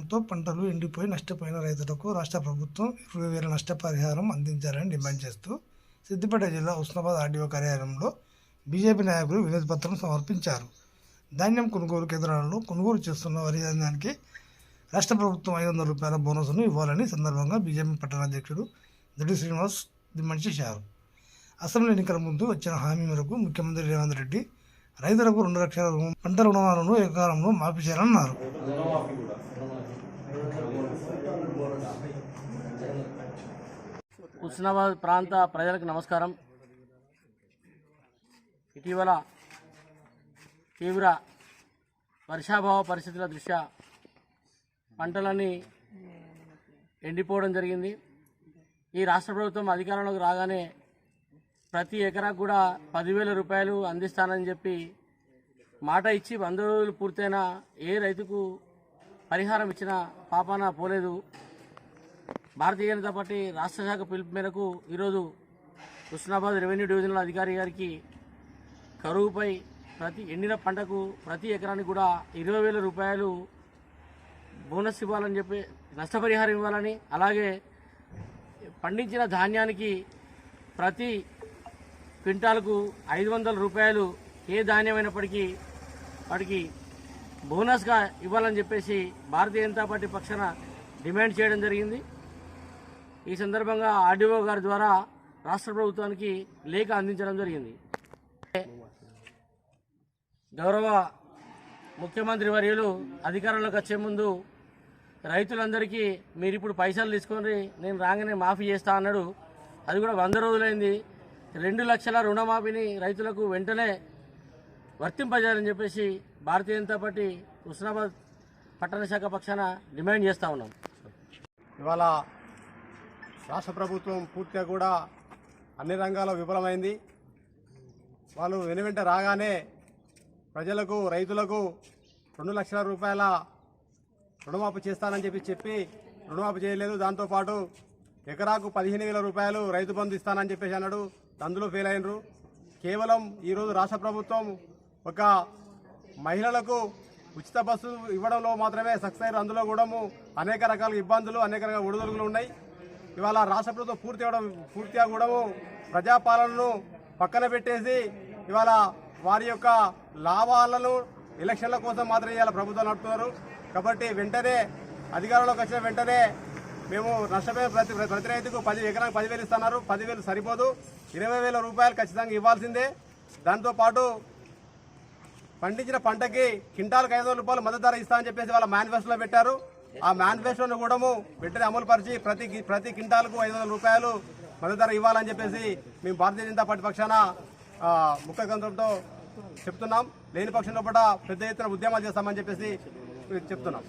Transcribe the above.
ప్రభావంతో పంటలు ఎండిపోయి నష్టపోయిన రైతులకు రాష్ట్ర ప్రభుత్వం ఇరవై వేల నష్టపరిహారం అందించాలని డిమాండ్ చేస్తూ సిద్దిపేట జిల్లా ఉస్నాబాద్ ఆర్డీఓ కార్యాలయంలో బీజేపీ నాయకులు వినతి పత్రం సమర్పించారు. ధాన్యం కొనుగోలు కేంద్రాలలో కొనుగోలు చేస్తున్న వరి ధాన్యానికి రాష్ట్ర ప్రభుత్వం ఐదు వందల రూపాయల బోనస్ను ఇవ్వాలని సందర్భంగా బీజేపీ పట్టణ అధ్యక్షుడు దడి శ్రీనివాస్ డిమాండ్ చేశారు. అసెంబ్లీ ఎన్నికల ముందు వచ్చిన హామీ మేరకు ముఖ్యమంత్రి రేవంత్ రెడ్డి రైతులకు రెండు లక్షల పంట రుణాలను ఏకాలంలో మాఫీ చేయాలన్నారు. హుస్నాబాద్ ప్రాంత ప్రజలకు నమస్కారం. ఇటీవల తీవ్ర వర్షాభావ పరిస్థితుల దృష్ట్యా పంటలన్నీ ఎండిపోవడం జరిగింది. ఈ రాష్ట్ర ప్రభుత్వం అధికారంలోకి రాగానే ప్రతి ఎకరాకు కూడా పదివేల రూపాయలు అందిస్తానని చెప్పి మాట ఇచ్చి వంద రోజులు పూర్తయిన ఏ రైతుకు పరిహారం ఇచ్చినా పాపాన పోలేదు. భారతీయ జనతా పార్టీ రాష్ట్ర శాఖ పిలుపు మేరకు ఈరోజు హుస్నాబాద్ రెవెన్యూ డివిజనల్ అధికారి గారికి కరువుపై ప్రతి ఎండిన పంటకు ప్రతి ఎకరానికి కూడా ఇరవై వేల రూపాయలు బోనస్ ఇవ్వాలని చెప్పి నష్టపరిహారం ఇవ్వాలని అలాగే పండించిన ధాన్యానికి ప్రతి క్వింటాల్కు ఐదు వందల రూపాయలు ఏ ధాన్యమైనప్పటికీ వాటికి బోనస్గా ఇవ్వాలని చెప్పేసి భారతీయ జనతా పార్టీ పక్షాన డిమాండ్ చేయడం జరిగింది. ఈ సందర్భంగా ఆర్డీఓ గారి ద్వారా రాష్ట్ర ప్రభుత్వానికి లేఖ అందించడం జరిగింది. గౌరవ ముఖ్యమంత్రి వర్యులు అధికారంలోకి వచ్చే ముందు రైతులందరికీ మీరు ఇప్పుడు పైసలు తీసుకొని నేను రాగానే మాఫీ చేస్తా అన్నాడు. అది కూడా వంద రోజులైంది. రెండు లక్షల రుణమాఫీని రైతులకు వెంటనే వర్తింపజేయాలని చెప్పేసి భారతీయ జనతా పార్టీ హుస్నాబాద్ పట్టణ శాఖ పక్షాన డిమాండ్ చేస్తా ఉన్నాం. ఇవాళ రాష్ట్ర ప్రభుత్వం పూర్తిగా కూడా అన్ని రంగాల్లో విఫలమైంది. వాళ్ళు వెనువెంట రాగానే ప్రజలకు రైతులకు రెండు లక్షల రూపాయల రుణమాఫీ చేస్తానని చెప్పి చెప్పి రుణమాఫీ చేయలేదు. దాంతోపాటు ఎకరాకు పదిహేను వేల రూపాయలు రైతు బంధు ఇస్తానని చెప్పేసి అన్నాడు. అందులో ఫెయిల్ అయినరు. కేవలం ఈరోజు రాష్ట్ర ప్రభుత్వం ఒక మహిళలకు ఉచిత బస్సు ఇవ్వడంలో మాత్రమే సక్సెస్ అయ్యారు అందులో కూడా అనేక రకాల ఇబ్బందులు అనేక రకాల ఒడిదొడుగులు ఉన్నాయి. ఇవాళ రాష్ట్ర ప్రభుత్వం పూర్తి అవడం పూర్తిగా కూడా ప్రజాపాలనను పక్కన పెట్టేసి ఇవాళ వారి యొక్క లాభాలను ఎలక్షన్ల కోసం మాత్రం ఇవాళ ప్రభుత్వం నడుపుతున్నారు. కాబట్టి వెంటనే అధికారంలోకి వచ్చిన వెంటనే మేము నష్టపోయిన ప్రతి ప్రతి రైతుకు పది ఎకరానికి పదివేలు ఇస్తున్నారు. పదివేలు సరిపోదు. ఇరవై వేల రూపాయలు ఖచ్చితంగా ఇవ్వాల్సిందే. దాంతోపాటు పండించిన పంటకి క్వింటాల్కి ఐదు రూపాయలు మద్దతు ధర ఇస్తామని చెప్పేసి వాళ్ళ మేనిఫెస్టోలో పెట్టారు. ఆ మేనిఫెస్టోను కూడా వెంటనే అమలు పరిచి ప్రతి ప్రతి క్వింటాల్కు ఐదు వందల రూపాయలు మద్దతు ధర ఇవ్వాలని చెప్పేసి మేము భారతీయ జనతా పార్టీ పక్షాన ముఖ్య గంధంతో చెప్తున్నాం. లేని పక్షంలో కూడా పెద్ద ఎత్తున ఉద్యమాలు చేస్తామని చెప్పేసి చెప్తున్నాం.